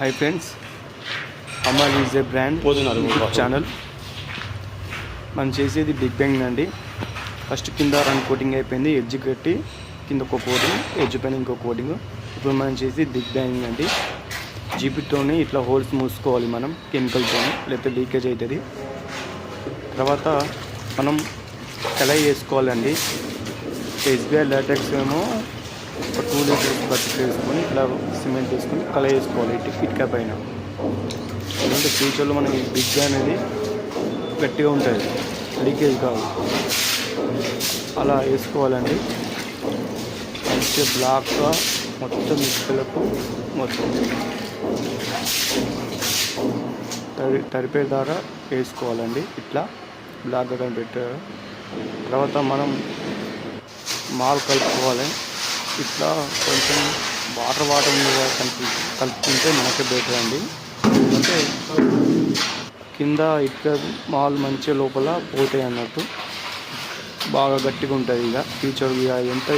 Hi friends Amal is a brand పోతున్నారు channel మనం చేసేది బిగ్ బ్యాంగ్ అండి. ఫస్ట్ కింద రన్ కోటింగ్ అయిపోయింది ఎడ్జ్ కట్టి కింద ఒక కోటింగ్ ఎడ్జ్ పైన ఇంకో కోటింగ్ ఇప్పుడు మనం చేసి బిగ్ బ్యాంగ్ అండి. జీపీతోని ఇట్లా హోల్స్ మూసుకోవాలి మనం కెమికల్తో లేకపోతే లీకేజ్ అవుతుంది తర్వాత మనం కలై వేసుకోవాలండి. ఎస్బీఐ లాటెక్స్ ఏమో ఒక టూ లీటర్స్ బకెట్ వేసుకొని ఇట్లా సిమెంట్ వేసుకొని కల వేసుకోవాలి ఇటు ఇటుక పైన. ఎందుకంటే ఫ్యూచర్లో మనకి బిగ్ అనేది గట్టిగా ఉంటుంది లీకేజ్ కాదు. అలా వేసుకోవాలండి. మంచిగా బ్లాక్గా మొత్తం ఇటుకలకు మొత్తం తరి తరిపే ద్వారా వేసుకోవాలండి. ఇట్లా బ్లాక్గా కనిపెట్టారు. తర్వాత మనం మాల్ కలుపుకోవాలి. ఇట్లా కొంచెం వాటర్ వాటర్ మీద కలిపి కలుపుకుంటే మనకే బెటర్ అండి. అంటే కింద ఇటుక మాల్ మంచిగా లోపల పోతాయి అన్నట్టు. బాగా గట్టిగా ఉంటుంది ఇక. ఫ్యూచర్ ఇక ఎంత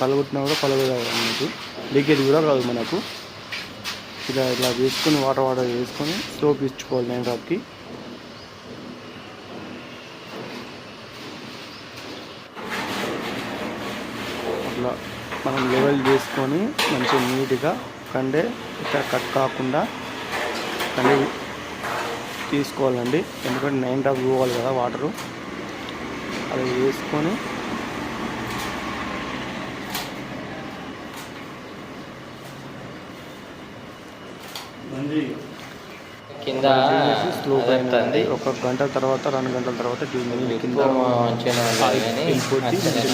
పలగొట్టినా కూడా పలగదు అన్నట్టు. లీకేజ్ కూడా రాదు మనకు. ఇలా ఇలా వేసుకొని వాటర్ వాటర్ వేసుకొని సోప్ ఇచ్చుకోవాలి నేను రాత్రికి అట్లా మనం లెవెల్ చేసుకొని మంచిగా నీట్గా కండే ఇక్కడ కట్ కాకుండా కండే తీసుకోవాలండి. ఎందుకంటే నైన్ డ్రాప్ పోవాలి కదా వాటరు అది వేసుకొని కింద స్లో అదంతా ఒక గంట తర్వాత రెండు గంటల తర్వాత ఇట్లా కింద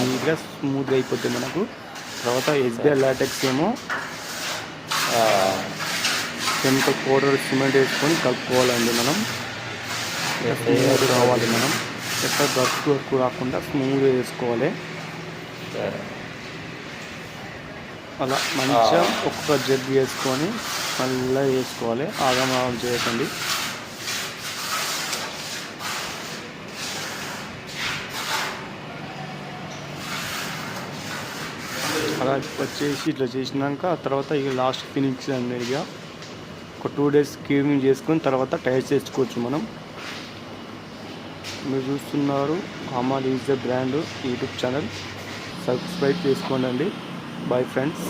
నీట్గా స్మూత్గా అయిపోతుంది మనకు. తర్వాత ఎస్బీఐ లాటెక్స్ ఏమో కెమికల్ పౌడర్ సిమెంట్ వేసుకొని కలుపుకోవాలండి మనం. స్మూత్ కావాలి మనం. ఎక్కడ వర్క్ వర్క్ రాకుండా స్మూత్గా వేసుకోవాలి. అలా మంచిగా ఒక్కొక్క జగ్ వేసుకొని మళ్ళీ వేసుకోవాలి. ఆగమాగం చేయకండి. అలా వచ్చేసి ఇట్లా చేసినాక ఆ తర్వాత ఇక లాస్ట్ ఫినిక్స్ అనేది ఇక ఒక టూ డేస్ క్యూమింగ్ చేసుకుని తర్వాత టైర్ వేసుకోవచ్చు మనం. మీరు చూస్తున్నారు Amal is the brand YouTube channel subscribe చేసుకోండి. Bye friends